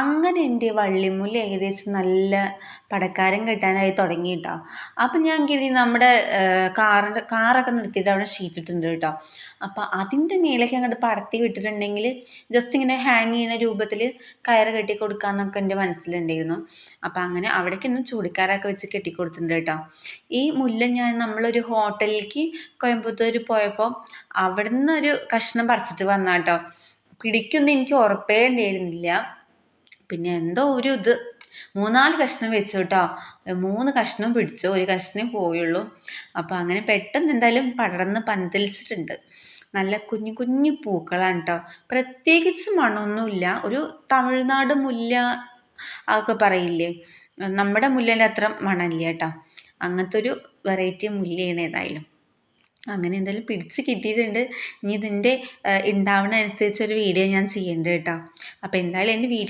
അങ്ങനെ എന്റെ വള്ളിമുല്ല ഏകദേശം നല്ല പടക്കാരം കെട്ടാനായി തുടങ്ങി കേട്ടോ അപ്പം ഞാൻ കരുതി നമ്മുടെ കാറിന്റെ കാറൊക്കെ നിർത്തിയിട്ട് അവിടെ ഷീറ്റ് ഇട്ടിട്ടുണ്ട് കേട്ടോ. അപ്പം അതിന്റെ മേലേക്ക് അങ്ങോട്ട് പടത്തി വിട്ടിട്ടുണ്ടെങ്കിൽ ജസ്റ്റ് ഇങ്ങനെ ഹാങ് ചെയ്യുന്ന രൂപത്തിൽ കയറ് കെട്ടി കൊടുക്കാമെന്നൊക്കെ എന്റെ മനസ്സിലുണ്ടായിരുന്നു. അപ്പം അങ്ങനെ അവിടേക്ക് ഇന്ന് ചൂടിക്കാരൊക്കെ വെച്ച് കെട്ടിക്കൊടുത്തിട്ടുണ്ട് കേട്ടോ. ഈ മുല്ല ഞാൻ നമ്മളൊരു ഹോട്ടലിലേക്ക് കോയമ്പത്തൂർ പോയപ്പോൾ അവിടുന്ന് ഒരു കഷ്ണം പറിച്ചിട്ട് വന്നാട്ടോ. പിടിക്കൊന്നും എനിക്ക് ഉറപ്പേ ഉണ്ടായിരുന്നില്ല. പിന്നെ എന്തോ ഒരു ഇത്. മൂന്നാൽ കഷ്ണം വെച്ചു കേട്ടോ. മൂന്ന് കഷ്ണം പിടിച്ചു. ഒരു കഷ്ണം പോയുള്ളൂ. അപ്പോൾ അങ്ങനെ പെട്ടെന്ന് എന്തായാലും പടർന്ന് പന്തലിച്ചിട്ടുണ്ട്. നല്ല കുഞ്ഞു കുഞ്ഞു പൂക്കളാണ് കേട്ടോ. പ്രത്യേകിച്ച് മണമൊന്നുമില്ല. ഒരു തമിഴ്നാട് മുല്ല അതൊക്കെ പറയില്ലേ? നമ്മുടെ മുല്ലേന്റെ അത്ര മണമില്ല കേട്ടോ. അങ്ങനത്തെ ഒരു വെറൈറ്റി മുല്ലയാണ് ഏതായാലും. അങ്ങനെ എന്തായാലും പിടിച്ച് കിട്ടിയിട്ടുണ്ട്. ഇനി ഇതിന്റെ ഉണ്ടാവണ ഒരു വീഡിയോ ഞാൻ ചെയ്യേണ്ടത് കേട്ടോ. അപ്പോൾ എന്തായാലും എന്റെ വീഡിയോ